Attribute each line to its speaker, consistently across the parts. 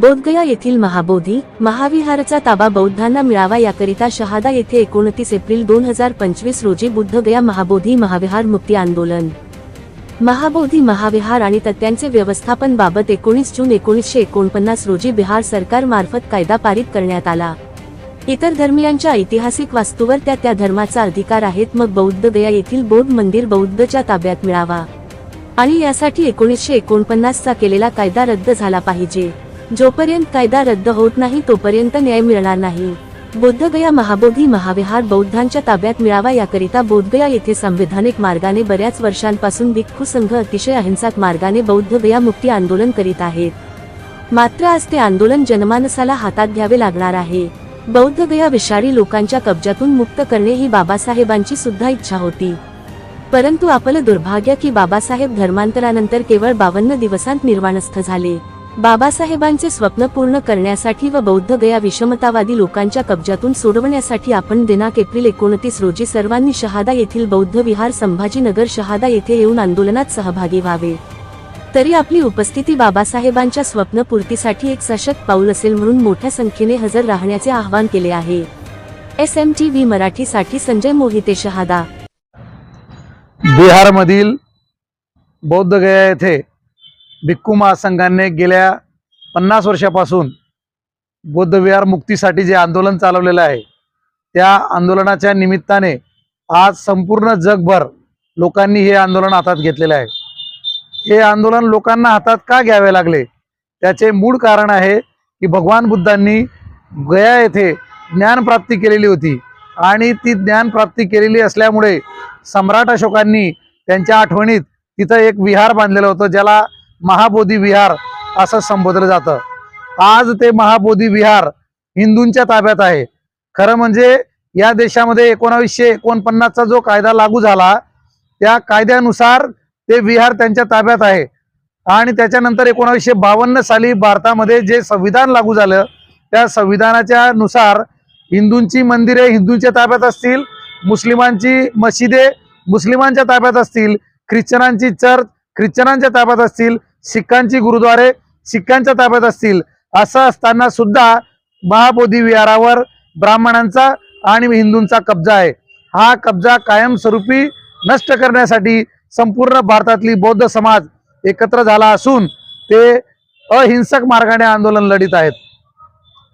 Speaker 1: बोधगया येथील महाबोधी महाविहारचा ताबा बौद्धांना मिळावा याकरिता शहादा येथे एकोणतीस एप्रिल दोन हजार पंचवीस रोजी बुद्धगया महाबोधी महाविहार मुक्ती आंदोलन. महाबोधी महाविहार आणि तत्यांचे व्यवस्थापन बाबत एकोणीस जून एकोणीसशे एकोणपन्नास रोजी बिहार सरकार मार्फत कायदा पारित करण्यात आला. इतर धर्मियांच्या ऐतिहासिक वास्तूवर त्या त्या धर्माचा अधिकार आहेत मग बौद्ध गया येथील बौद्ध मंदिर बौद्धच्या ताब्यात मिळावा. आणि यासाठी एकोणीसशे एकोणपन्नासचा केलेला कायदा रद्द झाला पाहिजे. जोपर्यंत कायदा रद्द होत नाही तोपर्यंत न्याय मिळणार नाही. बोधगया महाबोधी महाविहार बौद्धांच्या ताब्यात मिळावा याकरिता बोधगया येथे संविधानिक मार्गाने बऱ्याच वर्षांपासून भिक्खू संघ अतिशय अहिंसक मार्गाने बौद्धगया मुक्ती आंदोलन करीत आहेत. मात्र आज ते आंदोलन जनमानसाला हातात घ्यावे लागणार आहे. बौद्धगया विषारी लोकांच्या कब्जातून मुक्त करणे ही बाबासाहेबांची सुद्धा इच्छा होती. परंतु आपलं दुर्भाग्य की बाबासाहेब धर्मांतरानंतर केवळ बावन्न दिवसांत निर्वाणस्थ झाले. बाबासाहेबांचे स्वप्न पूर्ण करण्यासाठी व बौद्ध गया विषमतावादी लोकांच्या कब्जातून सोडवण्यासाठी आपण दिनांक एप्रिल एकोणतीस रोजी सर्वांनी शहादा येथील बौद्ध विहार संभाजीनगर शहादा येथे येऊन आंदोलनात सहभागी व्हावे. तरी आपली उपस्थिती बाबासाहेबांच्या स्वप्नपूर्तीसाठी एक सशक्त पाऊल असेल म्हणून मोठ्या संख्येने हजर राहण्याचे आवाहन केले आहे. एस एम टी व्ही मराठीसाठी संजय मोहिते शहादा.
Speaker 2: बिहारमधील बौद्धगया येथे भिक्खू महासंघाने गेल्या पन्नास वर्षापासून बौद्ध विहार मुक्तीसाठी जे आंदोलन चालवलेलं आहे त्या आंदोलनाच्या निमित्ताने आज संपूर्ण जगभर लोकांनी हे आंदोलन हातात घेतलेलं आहे. हे आंदोलन लोकांना हातात का घ्यावे लागले? त्याचे मूळ कारण आहे की भगवान बुद्धांनी गया येथे ज्ञानप्राप्ती केलेली होती आणि ती ज्ञानप्राप्ती केलेली असल्यामुळे सम्राट अशोकांनी त्यांच्या आठवणीत तिथं एक विहार बांधलेलं होतं ज्याला महाबोधी विहार असं संबोधलं जातं. आज ते महाबोधी विहार हिंदूंच्या ताब्यात आहे. खरं म्हणजे या देशामध्ये एकोणावीसशे एकोणपन्नासचा जो कायदा लागू झाला त्या कायद्यानुसार ते विहार त्यांच्या ताब्यात आहे. आणि त्याच्यानंतर एकोणावीसशे बावन्न साली भारतामध्ये जे संविधान लागू झालं त्या संविधानाच्या नुसार हिंदूंची मंदिरे हिंदूंच्या ताब्यात असतील मुस्लिमांची मशिदे मुस्लिमांच्या ताब्यात असतील ख्रिश्चनांची चर्च ख्रिश्चनांच्या ताब्यात असतील सिखांची गुरुद्वारे सिखांच्या ताब्यात असतील असं असताना सुद्धा महाबोधी विहारावर ब्राह्मणांचा आणि हिंदूंचा कब्जा आहे. हा कब्जा कायमस्वरूपी नष्ट करण्यासाठी संपूर्ण भारतातली बौद्ध समाज एकत्र झाला असून ते अहिंसक मार्गाने आंदोलन लढीत आहेत.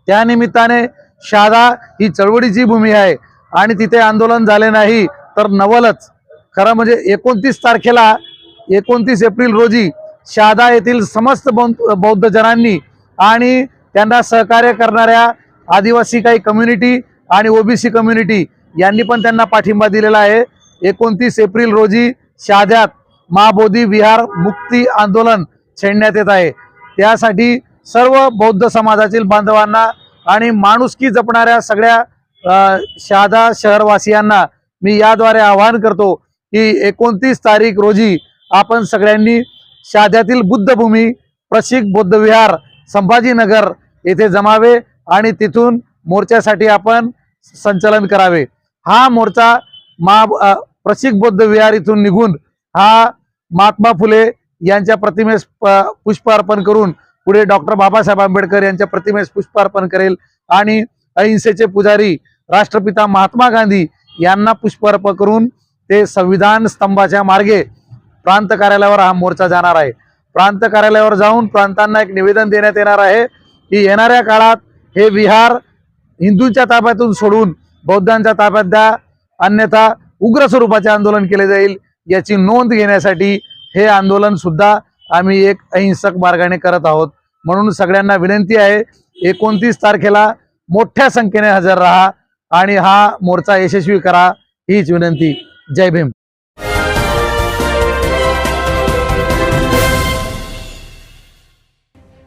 Speaker 2: त्यानिमित्ताने शादा ही चळवळीची भूमी आहे आणि तिथे आंदोलन झाले नाही तर नवलच. खरं म्हणजे एकोणतीस तारखेला एकोणतीस एप्रिल रोजी शहादा येथील समस्त बौद्ध जनांनी आणि त्यांना सहकार्य करणाऱ्या आदिवासी काही कम्युनिटी आणि ओबीसी कम्युनिटी यांनी पण त्यांना पाठिंबा दिलेला आहे. एकोणतीस एप्रिल रोजी शहाद्यात महाबोधी विहार मुक्ती आंदोलन छेडण्यात येत आहे. त्यासाठी सर्व बौद्ध समाजातील बांधवांना आणि माणुसकी जपणाऱ्या सगळ्या शादा शहादा शहरवासियांना मी याद्वारे आवाहन करतो की एकोणतीस तारीख रोजी आपण सगळ्यांनी शहाद्यातील बुद्धभूमी प्रशिक बौद्ध विहार संभाजीनगर येथे जमावे आणि तिथून मोर्चासाठी आपण संचलन करावे. हा मोर्चा मा अ, प्रशिक बौद्ध विहार इथून निघून हा महात्मा फुले यांच्या प्रतिमेस प- पुष्प अर्पण करून पुढे डॉक्टर बाबासाहेब आंबेडकर यांच्या प्रतिमेस पुष्प अर्पण करेल आणि अहिंसेचे पुजारी राष्ट्रपिता महात्मा गांधी यांना पुष्प अर्पण करून ते संविधान स्तंभाच्या मार्गे प्रांत कार्यालयावर हा मोर्चा जाणार आहे. प्रांत कार्यालयावर जाऊन प्रांतांना एक निवेदन देण्यात येणार आहे की येणाऱ्या काळात हे विहार हिंदूंच्या ताब्यातून सोडून बौद्धांच्या ताब्यात द्या अन्यथा उग्र स्वरूपाचे आंदोलन केले जाईल याची नोंद घेण्यासाठी हे आंदोलन सुद्धा आम्ही एक अहिंसक मार्गाने करत आहोत. म्हणून सगळ्यांना विनंती आहे एकोणतीस तारखेला मोठ्या संख्येने हजर राहा आणि हा मोर्चा यशस्वी करा हीच विनंती. जय भीम.